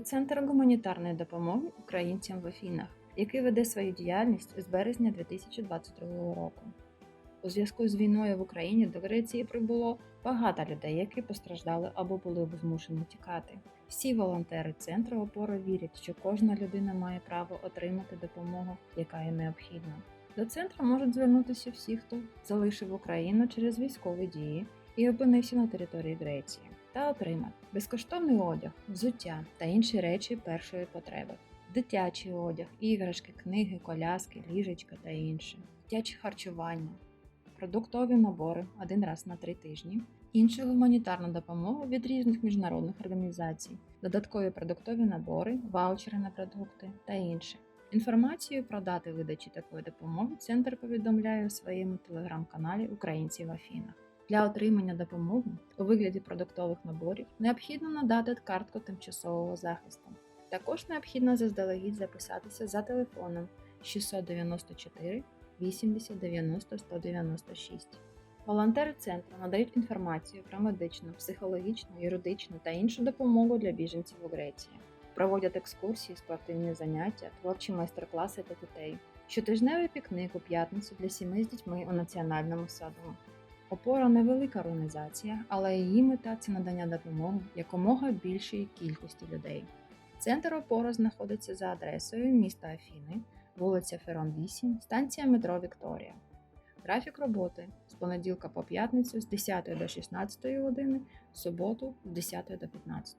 центр гуманітарної допомоги українцям в Афінах, який веде свою діяльність з березня 2022 року. У зв'язку з війною в Україні до Греції прибуло багато людей, які постраждали або були змушені тікати. Всі волонтери центру опори вірять, що кожна людина має право отримати допомогу, яка їй необхідна. До центру можуть звернутися всі, хто залишив Україну через військові дії і опинився на території Греції, та отримати. Безкоштовний одяг, взуття та інші речі першої потреби, дитячий одяг, іграшки, книги, коляски, ліжечка та інше, дитяче харчування, продуктові набори один раз на три тижні, іншу гуманітарну допомогу від різних міжнародних організацій, додаткові продуктові набори, ваучери на продукти та інше. Інформацію про дати видачі такої допомоги центр повідомляє у своєму телеграм-каналі Українці в Афінах. Для отримання допомоги у вигляді продуктових наборів необхідно надати картку тимчасового захисту. Також необхідно заздалегідь записатися за телефоном 694 80 90 196. Волонтери центру надають інформацію про медичну, психологічну, юридичну та іншу допомогу для біженців у Греції. Проводять екскурсії, спортивні заняття, творчі майстер-класи для дітей. Щотижневий пікник у п'ятницю для сімей з дітьми у національному саду. Опора невелика організація, але її мета це надання допомоги якомога більшій кількості людей. Центр опора знаходиться за адресою міста Афіни, вулиця Ферон 8, станція метро Вікторія. Графік роботи з понеділка по п'ятницю з 10 до 16 години, в суботу з 10 до 15.